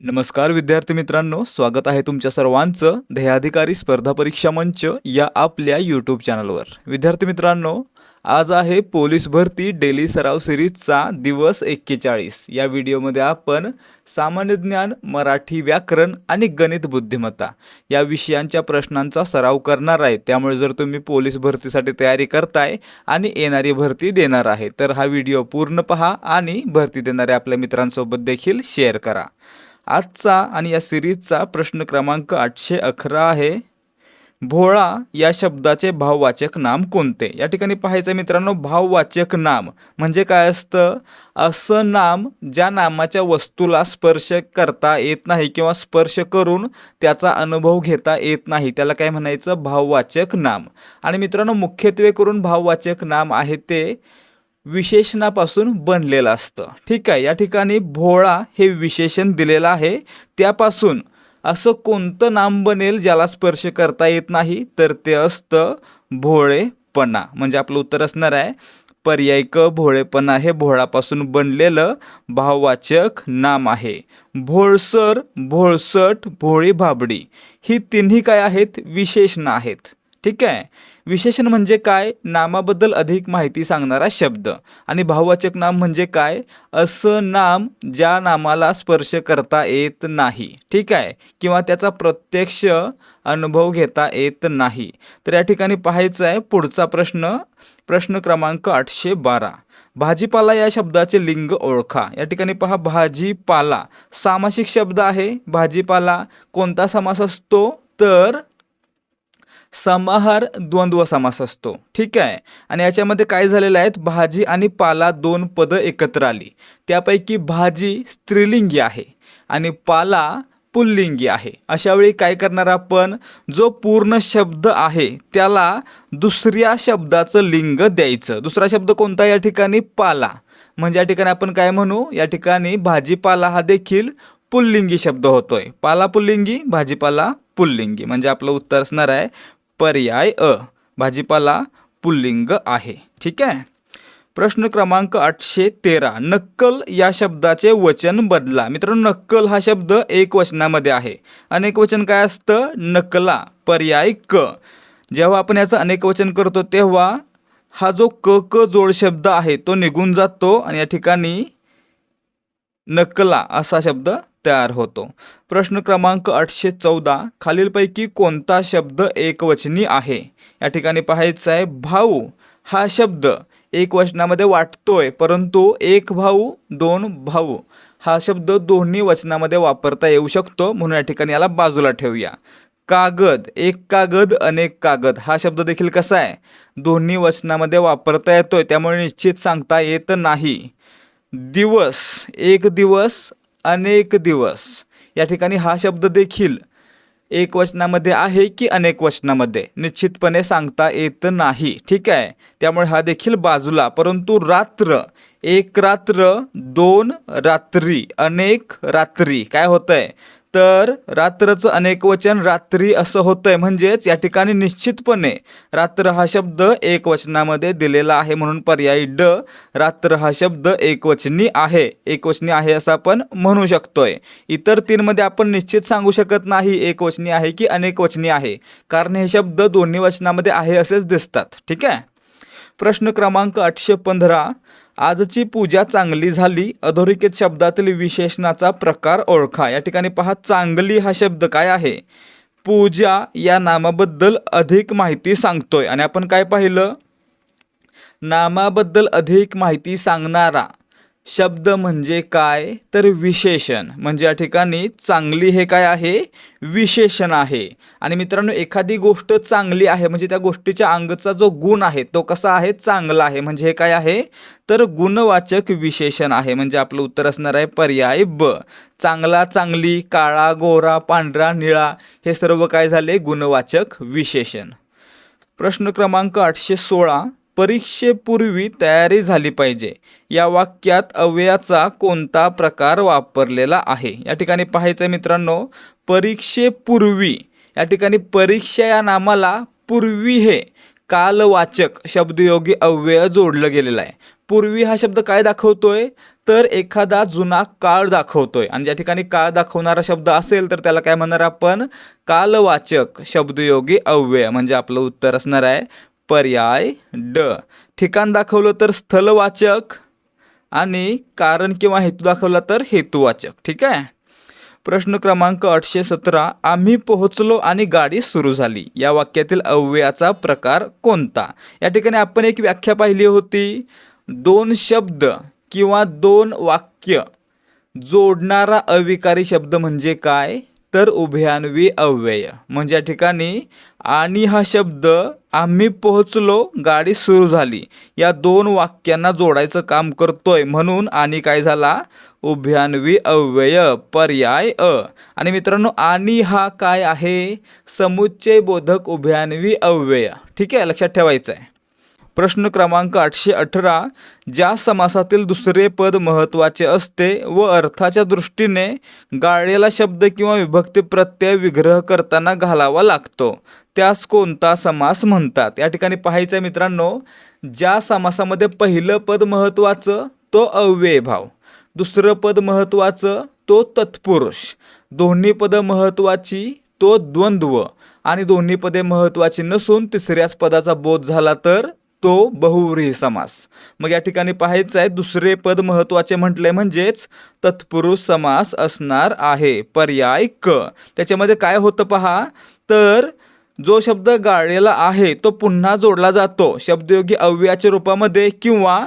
नमस्कार विद्यार्थी मित्रांनो. स्वागत आहे तुमच्या सर्वांचं ध्येयाधिकारी स्पर्धा परीक्षा मंच या आपल्या यूट्यूब चॅनलवर विद्यार्थी मित्रांनो आज आहे पोलीस भरती डेली सराव सिरीजचा दिवस एक्केचाळीस. या व्हिडिओमध्ये आपण सामान्य ज्ञान मराठी व्याकरण आणि गणित बुद्धिमत्ता या विषयांच्या प्रश्नांचा सराव करणार आहे. त्यामुळे जर तुम्ही पोलीस भरतीसाठी तयारी करताय आणि येणारी भरती देणार आहे तर हा व्हिडिओ पूर्ण पहा आणि भरती देणाऱ्या आपल्या मित्रांसोबत देखील शेअर करा. आजचा आणि या सिरीजचा प्रश्न क्रमांक आठशे अकरा आहे. भोळा या शब्दाचे भाववाचक नाम कोणते? या ठिकाणी पाहायचं मित्रांनो भाववाचक नाम. म्हणजे काय असतं? असं नाम ज्या नामाच्या वस्तूला स्पर्श करता येत नाही किंवा स्पर्श करून त्याचा अनुभव घेता येत नाही. त्याला काय म्हणायचं? भाववाचक नाम. आणि मित्रांनो मुख्यत्वे करून भाववाचक नाम आहे ते विशेषणापासून बनलेलं असतं. ठीक आहे या ठिकाणी भोळा हे विशेषण दिलेलं आहे. त्यापासून असं कोणतं नाम बनेल ज्याला स्पर्श करता येत नाही तर ते असतं भोळेपणा. म्हणजे आपलं उत्तर असणार आहे पर्याय क भोळेपणा हे भोळापासून बनलेलं भाववाचक नाम आहे. भोळसर भोळसट भोळी भाबडी. ही तिन्ही काय आहेत? विशेषणं आहेत. ठीक आहे? विशेषण म्हणजे काय? नामाबद्दल अधिक माहिती सांगणारा शब्द. आणि भाववाचक नाम म्हणजे काय? असं नाम ज्या नामाला स्पर्श करता येत नाही. ठीक आहे? किंवा त्याचा प्रत्यक्ष अनुभव घेता येत नाही. तर या ठिकाणी पाहायचं आहे पुढचा प्रश्न. प्रश्न क्रमांक आठशे बारा. भाजीपाला या शब्दाचे लिंग ओळखा. या ठिकाणी पहा भाजीपाला. सामासिक शब्द आहे भाजीपाला. कोणता समास असतो? तर समाहार द्वंद्व समास असतो. ठीक आहे? आणि याच्यामध्ये काय झालेलं आहे? भाजी आणि पाला दोन पदं एकत्र आली. त्यापैकी भाजी स्त्रीलिंगी आहे आणि पाला पुल्लिंगी आहे. अशा वेळी काय करणार आपण? जो पूर्ण शब्द आहे त्याला दुसऱ्या शब्दाचं लिंग द्यायचं. दुसरा शब्द कोणता या ठिकाणी? पाला. म्हणजे या ठिकाणी आपण काय म्हणू? या ठिकाणी भाजीपाला हा देखील पुल्लिंगी शब्द होतोय. पाला पुल्लिंगी भाजीपाला पुल्लिंगी. म्हणजे आपलं उत्तर असणार आहे पर्याय अ. भाजीपाला पुल्लिंग आहे. ठीक आहे? प्रश्न क्रमांक आठशे तेरा. नक्कल या शब्दाचे वचन बदला. मित्रांनो नक्कल हा शब्द एक वचनामध्ये आहे. अनेक वचन काय असतं? नकला पर्याय क. जेव्हा आपण याचं अनेक वचन करतो तेव्हा हा जो क क जोड शब्द आहे तो निघून जातो आणि या ठिकाणी नकला असा शब्द तयार होतो. प्रश्न क्रमांक आठशे चौदा. खालीलपैकी कोणता शब्द एकवचनी आहे? या ठिकाणी पाहायचं आहे भाऊ हा शब्द एक वचनामध्ये वाटतोय परंतु एक भाऊ दोन भाऊ हा शब्द दोन्ही वचनामध्ये वापरता येऊ शकतो. म्हणून या ठिकाणी याला बाजूला ठेवूया. कागद एक कागद अनेक कागद. हा शब्द देखील कसा आहे? दोन्ही वचनामध्ये वापरता येतोय त्यामुळे निश्चित सांगता येत नाही. दिवस एक दिवस अनेक दिवस. या ठिकाणी हा शब्द देखील एक वचनामध्ये आहे की अनेक वचनामध्ये? निश्चितपणे सांगता येत नाही. ठीक आहे? त्यामुळे हा देखील बाजूला. परंतु रात्र एक रात्र दोन रात्री अनेक रात्री. काय होतंय? तर रात्रचं अनेकवचन रात्री असं होतंय. म्हणजेच या ठिकाणी निश्चितपणे रात्र हा शब्द एकवचनामध्ये दिलेला आहे म्हणून पर्यायी ड रात्र हा शब्द एकवचनी आहे. एकवचनी आहे असं आपण म्हणू शकतोय. इतर तीनमध्ये आपण निश्चित सांगू शकत नाही एकवचनी आहे की अनेकवचनी आहे. कारण हे शब्द दोन्ही वचनामध्ये आहे असेच दिसतात. ठीक आहे? प्रश्न क्रमांक आठशे पंधरा. आजची पूजा चांगली झाली. अधोरेखित शब्दातील विशेषणाचा प्रकार ओळखा. या ठिकाणी पहा चांगली हा शब्द काय आहे? पूजा या नामाबद्दल अधिक माहिती सांगतोय. आणि आपण काय पाहिलं? नामाबद्दल अधिक माहिती सांगणारा. शब्द म्हणजे काय? तर विशेषण. म्हणजे या ठिकाणी चांगली हे काय आहे? विशेषण आहे. आणि मित्रांनो एखादी गोष्ट चांगली आहे म्हणजे त्या गोष्टीच्या अंगचा जो गुण आहे तो कसा आहे? चांगला आहे. म्हणजे हे काय आहे? तर गुणवाचक विशेषण आहे. म्हणजे आपलं उत्तर असणार आहे पर्याय ब. चांगला चांगली काळा गोरा पांढरा निळा हे सर्व काय झाले? गुणवाचक विशेषण. प्रश्न क्रमांक आठशे सोळा. परीक्षेपूर्वी तयारी झाली पाहिजे. या वाक्यात अव्ययाचा कोणता प्रकार वापरलेला आहे? या ठिकाणी पाहायचं आहे मित्रांनो परीक्षेपूर्वी. या ठिकाणी परीक्षा या नामाला पूर्वी हे कालवाचक शब्दयोगी अव्यय जोडलं गेलेलं आहे. पूर्वी हा शब्द काय दाखवतोय? तर एखादा जुना काळ दाखवतोय. आणि ज्या ठिकाणी काळ दाखवणारा शब्द असेल तर त्याला काय म्हणणार आपण? कालवाचक शब्दयोगी अव्यय. म्हणजे आपलं उत्तर असणार आहे पर्याय ड. ठिकाण दाखवलं तर स्थलवाचक आणि कारण किंवा हेतू दाखवला तर हेतुवाचक. ठीक आहे? प्रश्न क्रमांक आठशे सतरा आम्ही पोहोचलो आणि गाडी सुरू झाली. या वाक्यातील अव्ययाचा प्रकार कोणता? या ठिकाणी आपण एक व्याख्या पाहिली होती. दोन शब्द किंवा दोन वाक्य जोडणारा अविकारी शब्द म्हणजे काय? तर उभयान्वी अव्यय. म्हणजे या ठिकाणी आणि हा शब्द आम्ही पोहोचलो गाडी सुरू झाली. या दोन वाक्यांना जोडायचं काम करतोय. म्हणून आणि काय झाला? उभ्यान्वी अव्यय पर्याय अ. आणि मित्रांनो आणि हा काय आहे? समुच्चय बोधक उभ्यान्वी अव्यय. ठीक आहे? लक्षात ठेवायचं आहे प्रश्न क्रमांक आठशे अठरा ज्या समासातील दुसरे पद महत्त्वाचे असते व अर्थाच्या दृष्टीने गाळलेला शब्द किंवा विभक्ती प्रत्यय विग्रह करताना घालावा लागतो. त्यास कोणता समास म्हणतात? या ठिकाणी पाहायचं आहे मित्रांनो ज्या समासामध्ये पहिलं पद महत्त्वाचं तो अव्ययभाव. दुसरं पद महत्त्वाचं तो तत्पुरुष. दोन्ही पदं महत्त्वाची तो द्वंद्व. आणि दोन्ही पदे महत्त्वाची नसून तिसऱ्याच पदाचा बोध झाला तर तो बहुव्रीही समास. मग या ठिकाणी पाहायचं आहे दुसरे पद महत्त्वाचे म्हटले म्हणजेच तत्पुरुष समास असणार आहे पर्याय क. त्याच्यामध्ये काय होतं पहा तर जो शब्द गाळलेला आहे तो पुन्हा जोडला जातो शब्दयोगी अव्ययाच्या रूपामध्ये किंवा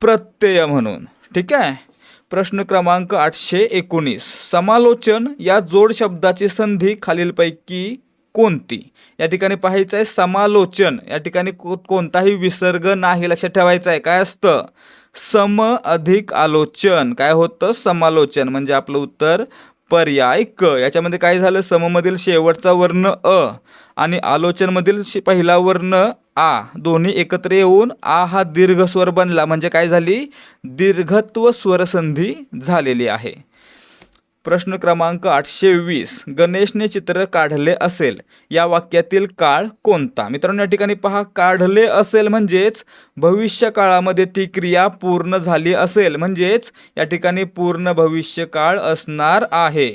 प्रत्यय म्हणून. ठीक आहे? प्रश्न क्रमांक आठशे एकोणीस. समालोचन या जोड शब्दाची संधी खालीलपैकी कोणती? या ठिकाणी पाहायचं आहे समालोचन. या ठिकाणी को कोणताही विसर्ग नाही. लक्षात ठेवायचं आहे. काय असतं? सम अधिक आलोचन. काय होतं? समालोचन. म्हणजे आपलं उत्तर पर्याय क. याच्यामध्ये काय झालं? सममधील शेवटचा वर्ण अ आणि आलोचनमधील पहिला वर्ण आ. दोन्ही एकत्र येऊन आ हा दीर्घ स्वर बनला. म्हणजे काय झाली? दीर्घत्व स्वरसंधी झालेली आहे. प्रश्न क्रमांक आठशे वीस गणेशने चित्र काढले असेल. या वाक्यातील काळ कोणता? मित्रांनो या ठिकाणी पहा काढले असेल म्हणजेच भविष्य काळामध्ये ती क्रिया पूर्ण झाली असेल म्हणजेच या ठिकाणी पूर्ण भविष्य काळ असणार आहे.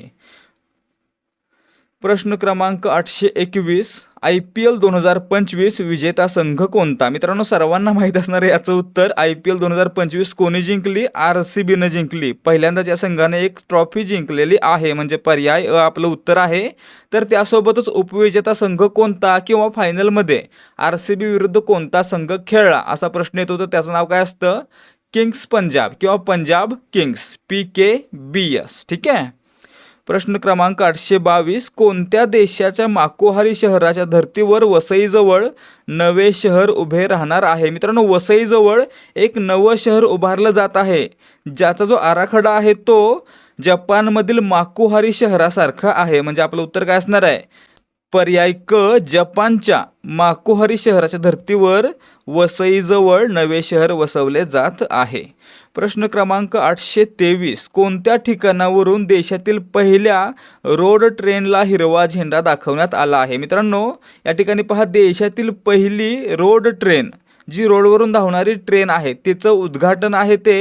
प्रश्न क्रमांक आठशे एकवीस आय पी एल दोन हजार पंचवीस विजेता संघ कोणता? मित्रांनो सर्वांना माहीत असणार याचं उत्तर आय पी एल दोन हजार पंचवीस कोणी जिंकली? आर सी बीनं जिंकली. पहिल्यांदाच या संघाने एक ट्रॉफी जिंकलेली आहे. म्हणजे पर्याय आपलं उत्तर आहे. तर त्यासोबतच उपविजेता संघ कोणता किंवा फायनलमध्ये आर सी बी विरुद्ध कोणता संघ खेळला? असा प्रश्न येतो तर त्याचं नाव काय असतं? किंग्स पंजाब किंवा Punjab kings. P K B S. ठीक आहे? प्रश्न क्रमांक आठशे बावीस कोणत्या देशाच्या माकोहारी शहराच्या धर्तीवर वसईजवळ नवे शहर उभे राहणार आहे? मित्रांनो वसईजवळ एक नवं शहर उभारलं जात आहे. ज्याचा जो आराखडा आहे तो जपानमधील माकोहारी शहरासारखा आहे. म्हणजे आपलं उत्तर काय असणार आहे? पर्याय क जपानच्या माकोहारी शहराच्या धर्तीवर वसईजवळ नवे शहर वसवले जात आहे. प्रश्न क्रमांक आठशे तेवीस. कोणत्या ठिकाणावरून देशातील पहिल्या रोड ट्रेनला हिरवा झेंडा दाखवण्यात आला आहे? मित्रांनो या ठिकाणी पहा देशातील पहिली रोड ट्रेन जी रोडवरून धावणारी ट्रेन आहे तिचं उद्घाटन आहे ते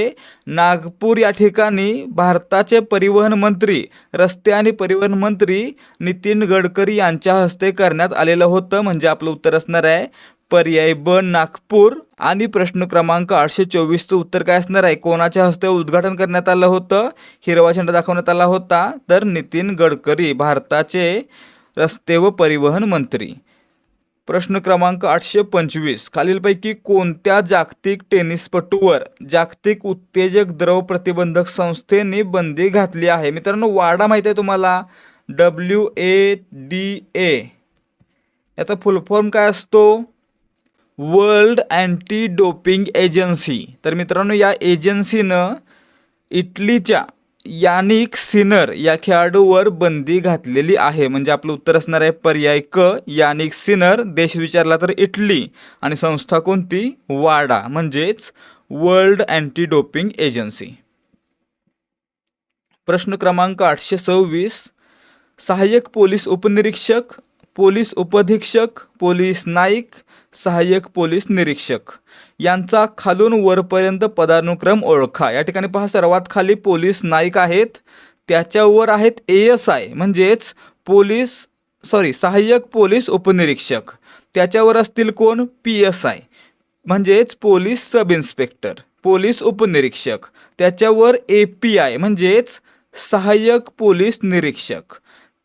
नागपूर या ठिकाणी भारताचे परिवहन मंत्री रस्ते आणि परिवहन मंत्री नितीन गडकरी यांच्या हस्ते करण्यात आलेलं होतं. म्हणजे आपलं उत्तर असणार आहे पर्याय ब नागपूर. आणि प्रश्न क्रमांक आठशे चोवीसचं उत्तर काय असणार आहे? कोणाच्या हस्ते उद्घाटन करण्यात आलं होतं? हिरवा झेंडा दाखवण्यात आला होता. तर नितीन गडकरी भारताचे रस्ते व परिवहन मंत्री. प्रश्न क्रमांक आठशे पंचवीस. खालीलपैकी कोणत्या जागतिक टेनिसपटूवर जागतिक उत्तेजक द्रव प्रतिबंधक संस्थेने बंदी घातली आहे? मित्रांनो वाडा माहिती आहे तुम्हाला? डब्ल्यू ए डी ए याचा फुल फॉर्म काय असतो? World anti doping agency. तर मित्रांनो या एजन्सीनं इटलीच्या यानिक सिनर या खेळाडूवर बंदी घातलेली आहे. म्हणजे आपलं उत्तर असणार आहे पर्याय क यानिक सिनर. देश विचारला तर इटली आणि संस्था कोणती? वाडा. म्हणजेच वर्ल्ड अँटी डोपिंग एजन्सी. प्रश्न क्रमांक आठशे सव्वीस. सहाय्यक पोलीस उपनिरीक्षक पोलीस उपधीक्षक पोलीस नाईक सहाय्यक पोलीस निरीक्षक. यांचा खालून वरपर्यंत पदानुक्रम ओळखा. या ठिकाणी पहा सर्वात खाली पोलीस नाईक आहेत. त्याच्यावर आहेत ए एस आय म्हणजेच पोलीस सॉरी सहाय्यक पोलीस उपनिरीक्षक. त्याच्यावर असतील कोण? पी एस आय म्हणजेच पोलीस सब इन्स्पेक्टर पोलीस उपनिरीक्षक. त्याच्यावर ए पी आय म्हणजेच सहाय्यक पोलीस निरीक्षक.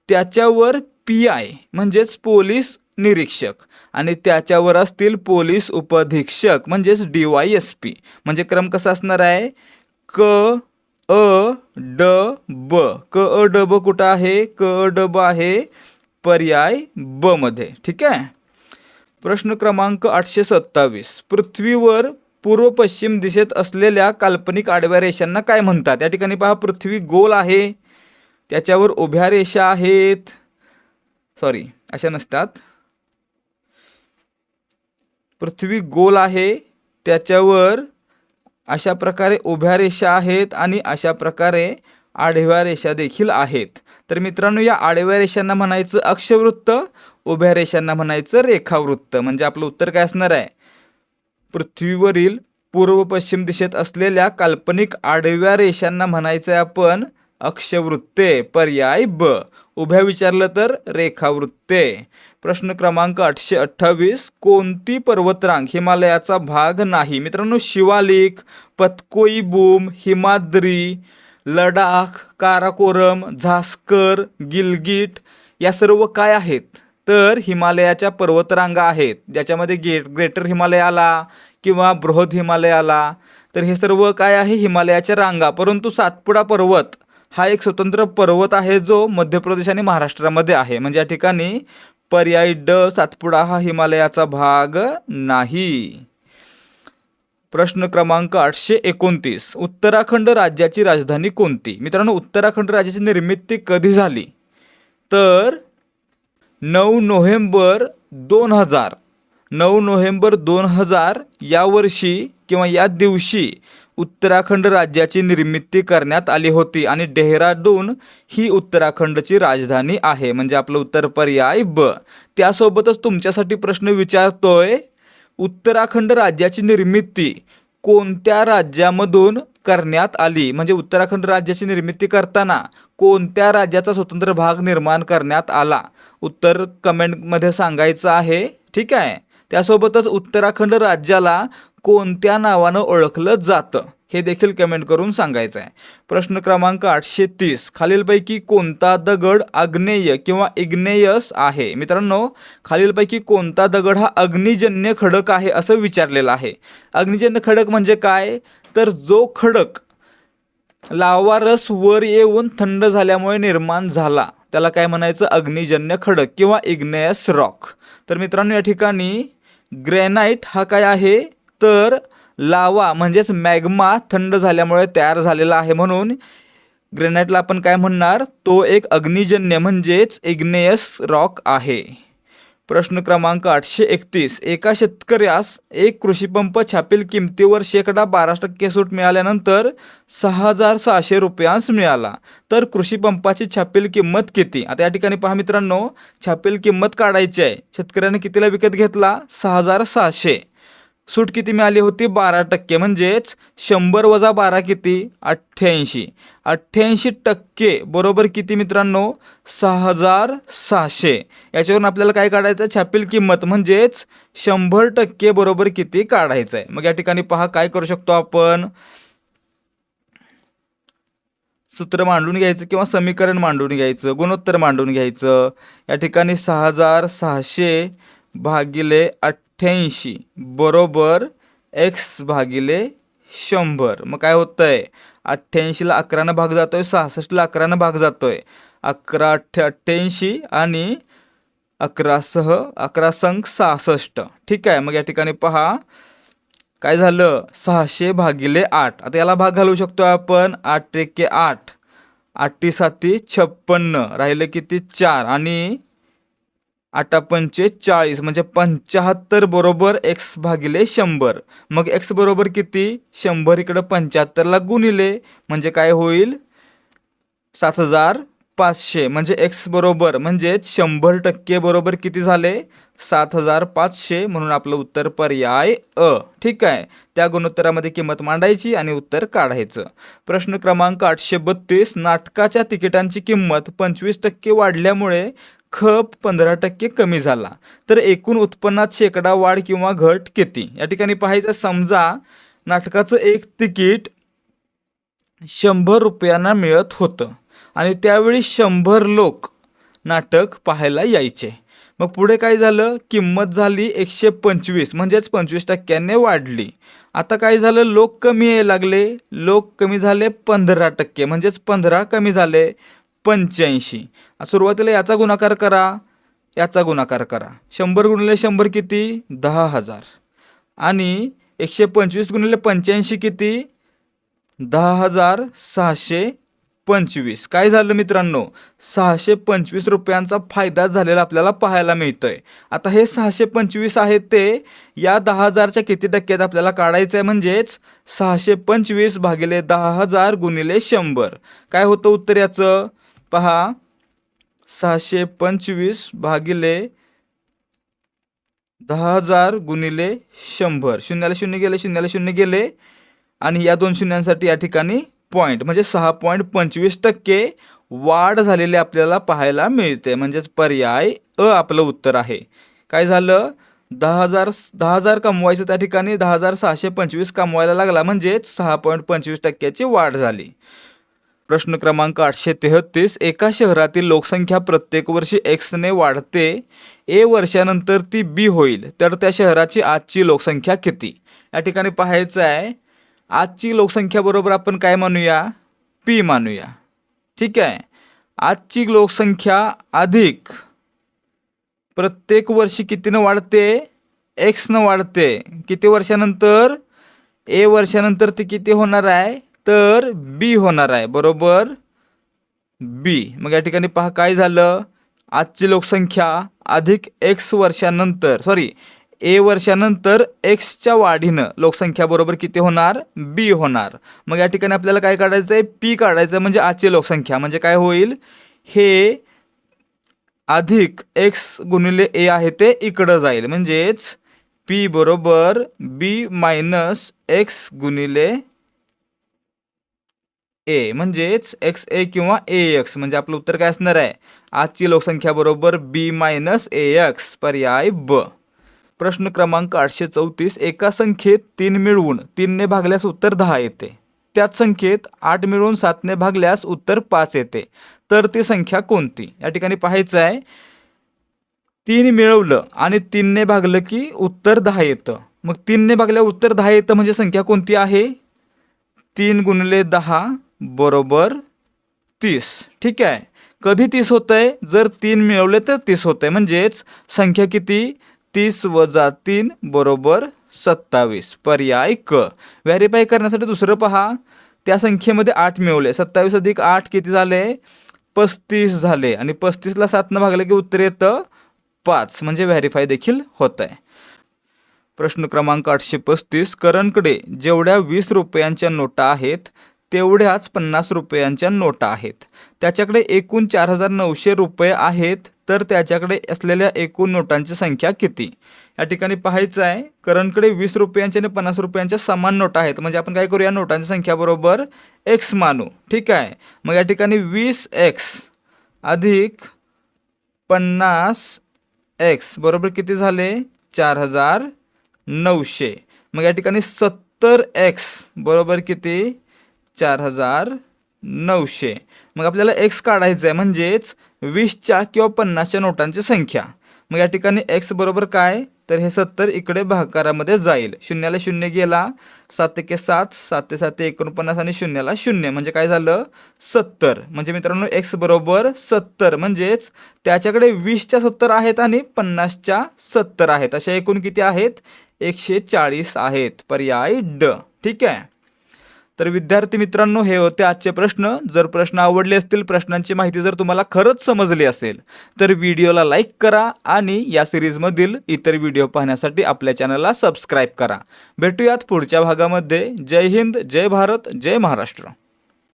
त्याच्यावर पी आय म्हणजेच पोलीस निरीक्षक. आणि त्याच्यावर असतील पोलीस उपधीक्षक म्हणजेच डी वाय एस पी. म्हणजे क्रम कसा असणार आहे? क अ ड ब. क अ ड ब कुठं आहे? क अ ड ब आहे पर्याय ब मध्ये. ठीक आहे? प्रश्न क्रमांक आठशे सत्तावीस. पृथ्वीवर पूर्व पश्चिम दिशेत असलेल्या काल्पनिक आडव्या रेषांना काय म्हणतात? या ठिकाणी पहा पृथ्वी गोल आहे. त्याच्यावर उभ्या रेषा आहेत. सॉरी अशा नसतात. पृथ्वी गोल आहे. त्याच्यावर अशा प्रकारे उभ्या रेषा आहेत आणि अशा प्रकारे आडव्या रेषा देखील आहेत. तर मित्रांनो या आडव्या रेषांना म्हणायचं अक्षवृत्त उभ्या रेषांना म्हणायचं रेखावृत्त. म्हणजे आपलं उत्तर काय असणार आहे? पृथ्वीवरील पूर्व पश्चिम दिशेत असलेल्या काल्पनिक आडव्या रेषांना म्हणायचं आहे आपण अक्षवृत्ते पर्याय ब. उभ्या विचारलं तर रेखावृत्ते. प्रश्न क्रमांक आठशे अठ्ठावीस कोणती पर्वतरांग हिमालयाचा भाग नाही? मित्रांनो शिवालिक पतकोई बूम हिमाद्री लडाख काराकोरम झास्कर गिलगिट या सर्व काय आहेत? तर हिमालयाच्या पर्वतरांगा आहेत. ज्याच्यामध्ये गे ग्रेटर हिमालय आला किंवा बृहद हिमालय आला तर हे सर्व काय आहे? हिमालयाच्या रांगा. परंतु सातपुडा पर्वत हा एक स्वतंत्र पर्वत आहे जो मध्य प्रदेश आणि महाराष्ट्रामध्ये आहे. म्हणजे या ठिकाणी पर्याय ड सातपुडा हा हिमालयाचा भाग नाही. प्रश्न क्रमांक आठशे एकोणतीस. उत्तराखंड राज्याची राजधानी कोणती? मित्रांनो उत्तराखंड राज्याची निर्मिती कधी झाली? तर नऊ नोव्हेंबर दोन हजार. नऊ नोव्हेंबर दोन हजार या वर्षी किंवा या दिवशी उत्तराखंड राज्याची निर्मिती करण्यात आली होती आणि डेहराडून ही उत्तराखंडची राजधानी आहे. म्हणजे आपलं उत्तर पर्याय ब. त्यासोबतच तुमच्यासाठी प्रश्न विचारतोय उत्तराखंड राज्याची निर्मिती कोणत्या राज्यामधून करण्यात आली? म्हणजे उत्तराखंड राज्याची निर्मिती करताना कोणत्या राज्याचा स्वतंत्र भाग निर्माण करण्यात आला? उत्तर कमेंटमध्ये सांगायचं आहे. ठीक आहे? त्यासोबतच उत्तराखंड राज्याला कोणत्या नावानं ओळखलं जातं? हे देखील कमेंट करून सांगायचं आहे. प्रश्न क्रमांक आठशे तीस. खालीलपैकी कोणता दगड आग्नेय किंवा इग्नेयस आहे? मित्रांनो खालीलपैकी कोणता दगड हा अग्निजन्य खडक आहे असं विचारलेलं आहे. अग्निजन्य खडक म्हणजे काय? तर जो खडक लावा रस वर येऊन थंड झाल्यामुळे निर्माण झाला. त्याला काय म्हणायचं? अग्निजन्य खडक किंवा इग्नेयस रॉक. तर मित्रांनो या ठिकाणी ग्रॅनाईट हा काय आहे? तर लावा म्हणजेच मॅग्मा थंड झाल्यामुळे तयार झालेला आहे म्हणून ग्रेनाईटला आपण काय म्हणणार? तो एक अग्निजन्य म्हणजेच इग्नेयस रॉक आहे. प्रश्न क्रमांक आठशे एकतीस. एका शेतकऱ्यास एक कृषीपंप छापील किमतीवर शेकडा बारा टक्के सूट मिळाल्यानंतर सहा हजार सहाशे रुपयांस मिळाला. तर कृषीपंपाची छापील किंमत किती? आता या ठिकाणी पहा मित्रांनो छापील किंमत काढायची आहे. शेतकऱ्याने कितीला विकत घेतला? सहा हजार सहाशे. सूट किती मिळाली होती? बारा टक्के. म्हणजेच शंभर वजा बारा किती? अठ्ठ्याऐंशी. अठ्ठ्याऐंशी टक्के. बरोबर किती मित्रांनो? सहा हजार सहाशे. याच्यावरून आपल्याला काय काढायचं? छापील किंमत. म्हणजेच शंभर टक्के बरोबर किती काढायचं आहे मग या ठिकाणी पहा काय करू शकतो आपण? सूत्र मांडून घ्यायचं किंवा समीकरण मांडून घ्यायचं? गुणोत्तर मांडून घ्यायचं. या ठिकाणी सहा हजार सहाशे भागिले अठ्ठ्याऐंशी बरोबर एक्स भागिले शंभर. मग काय होतं आहे अठ्ठ्याऐंशीला अकरानं भाग जातो आहे सहासष्टला अकरानं भाग जातो आहे अकरा अठ्ठे अठ्ठ्याऐंशी आणि अकरासह अकरा संख सहासष्ट. ठीक आहे मग या ठिकाणी पहा. काय झालं? सहाशे भागिले आठ. आता याला भाग घालू शकतो आपण. आठ एके आठ. आठी साती छप्पन्न. राहिले किती? चार. आणि आठा पंचे चाळीस म्हणजे पंच्याहत्तर बरोबर एक्स भागिले शंभर. मग एक्स बरोबर किती? शंभर इकडं पंच्याहत्तरला गुणिले म्हणजे काय होईल? सात हजार पाचशे म्हणजे एक्स बरोबर म्हणजेच शंभर टक्के बरोबर किती झाले? सात हजार पाचशे म्हणून आपलं उत्तर पर्याय अ. ठीक आहे. त्या गुणोत्तरामध्ये किंमत मांडायची आणि उत्तर काढायचं. प्रश्न क्रमांक आठशे बत्तीस नाटकाच्या तिकिटांची किंमत पंचवीस टक्के वाढल्यामुळे खप पंधरा टक्के कमी झाला. तर एकूण उत्पन्नात शेकडा वाढ किंवा घट किती? या ठिकाणी पाहायचं समजा नाटकाचं एक तिकीट शंभर रुपयांना मिळत होतं आणि त्यावेळी शंभर लोक नाटक पाहायला यायचे. मग पुढे काय झालं? किंमत झाली एकशे पंचवीस म्हणजेच पंचवीस टक्क्याने वाढली. आता काय झालं? लोक कमी यायला लागले. लोक कमी झाले पंधरा टक्के म्हणजेच पंधरा कमी झाले. पंच्याऐंशी. सुरुवातीला याचा गुणाकार करा. याचा गुणाकार करा. शंभर गुणिले शंभर किती? दहा हजार. आणि एकशे पंचवीस गुणिले पंच्याऐंशी किती? दहा हजार सहाशे पंचवीस. काय झालं मित्रांनो? सहाशे पंचवीस रुपयांचा फायदा झालेला आपल्याला पाहायला मिळतोय. आता हे सहाशे पंचवीस आहे ते या दहा हजारच्या किती टक्क्यात आपल्याला काढायचं आहे म्हणजेच सहाशे पंचवीस भागिले दहा हजार गुणिले शंभर. काय होतं उत्तर याचं? पहा सहाशे पंचवीस भागिले दहा हजार गुणिले शंभर. शून्याला शून्य गेले शून्याला शून्य गेले. आणि या दोन शून्यांसाठी या ठिकाणी पॉईंट म्हणजे सहा पॉईंट पंचवीस टक्के वाढ झालेली आपल्याला पाहायला मिळते. म्हणजेच पर्याय अ आपलं उत्तर आहे. काय झालं? दहा हजार दहा हजार कमवायचं त्या ठिकाणी दहा हजार सहाशे पंचवीस कमवायला लागला. म्हणजेच सहा पॉईंट पंचवीस टक्क्याची वाढ झाली. प्रश्न क्रमांक आठशे तेहतीस. एका शहरातील लोकसंख्या प्रत्येक वर्षी एक्सने वाढते. ए वर्षानंतर ती बी होईल. तर त्या शहराची आजची लोकसंख्या किती? या ठिकाणी पाहायचं आहे. आजची लोकसंख्या बरोबर आपण काय मानूया? पी मानूया. ठीक आहे. आजची लोकसंख्या अधिक. प्रत्येक वर्षी कितीनं वाढते? एक्सनं वाढते. किती वर्षानंतर? ए वर्षानंतर ती किती होणार आहे? तर बी होणार आहे बरोबर? बी मग या ठिकाणी पहा काय झालं? आजची लोकसंख्या अधिक एक्स वर्षानंतर सॉरी ए वर्षानंतर एक्सच्या वाढीनं लोकसंख्या बरोबर किती होणार? बी होणार. मग या ठिकाणी आपल्याला काय काढायचं आहे पी काढायचं म्हणजे आजची लोकसंख्या. म्हणजे काय होईल? हे अधिक एक्स गुणिले ए आहे ते इकडं जाईल. म्हणजेच पी बरोबर बी मायनस एक्स गुणिले ए म्हणजेच एक्स ए किंवा ए एक्स म्हणजे आपलं उत्तर काय असणार आहे? आजची लोकसंख्या बरोबर बी मायनस ए एक्स पर्याय ब. प्रश्न क्रमांक आठशे चौतीस एका संख्येत तीन मिळवून तीनने भागल्यास उत्तर दहा येते. त्याच संख्येत आठ मिळवून सातने भागल्यास उत्तर पाच येते. तर ती संख्या कोणती? या ठिकाणी पाहायचं आहे. तीन मिळवलं आणि तीनने भागलं की उत्तर दहा येतं. मग तीनने भागल्यावर उत्तर दहा येतं म्हणजे संख्या कोणती आहे? तीन गुणले दहा बरोबर तीस. ठीक आहे. कधी तीस होतं आहे जर तीन मिळवले तर तीस होतं आहे म्हणजेच संख्या किती? तीस वजा तीन बरोबर सत्तावीस. पर्याय क. व्हॅरीफाय करण्यासाठी दुसरं पहा. त्या संख्येमध्ये आठ मिळवले. सत्तावीस अधिक आठ किती झाले? पस्तीस झाले. आणि पस्तीसला सातनं भागलं की उत्तर येतं पाच. म्हणजे व्हॅरीफाय देखील होत आहे प्रश्न क्रमांक आठशे पस्तीस. करणकडे जेवढ्या वीस रुपयांच्या नोटा आहेत तेवढ्याच पन्नास रुपयांच्या नोटा आहेत. त्याच्याकडे एकूण चार हजार नऊशे रुपये आहेत तर त्याच्याकडे असलेल्या एकूण नोटांची संख्या किती? या ठिकाणी पाहायचं आहे करणकडे वीस रुपयांच्या आणि पन्नास रुपयांच्या समान नोटा आहेत. म्हणजे आपण काय करूया नोटांची संख्या बरोबर एक्स मानू. ठीक आहे? मग या ठिकाणी वीस एक्स अधिक पन्नास एक्स बरोबर किती झाले? चार हजार नऊशे. मग या ठिकाणी सत्तर एक्स बरोबर किती? चार हजार नऊशे. मग आपल्याला एक्स काढायचं आहे म्हणजेच वीसच्या किंवा पन्नासच्या नोटांची संख्या. मग या ठिकाणी एक्स बरोबर काय? तर हे सत्तर इकडे भाकारामध्ये जाईल. शून्याला शून्य गेला सात एके सात सात ते सात एकोणपन्नास आणि शून्याला शून्य. म्हणजे काय झालं? सत्तर. म्हणजे मित्रांनो एक्स बरोबर सत्तर. म्हणजेच त्याच्याकडे वीसच्या सत्तर आहेत आणि पन्नासच्या सत्तर आहेत. अशा एकूण किती आहेत? एकशे चाळीस आहेत. पर्याय ड. ठीक आहे? तर विद्यार्थी मित्रांनो हे होते आजचे प्रश्न. जर प्रश्न आवडले असतील प्रश्नांची माहिती जर तुम्हाला खरंच समजली असेल तर व्हिडिओला लाईक करा आणि या सिरीजमधील इतर व्हिडिओ पाहण्यासाठी आपल्या चॅनलला सबस्क्राईब करा. भेटूयात पुढच्या भागामध्ये. जय हिंद जय भारत जय महाराष्ट्र.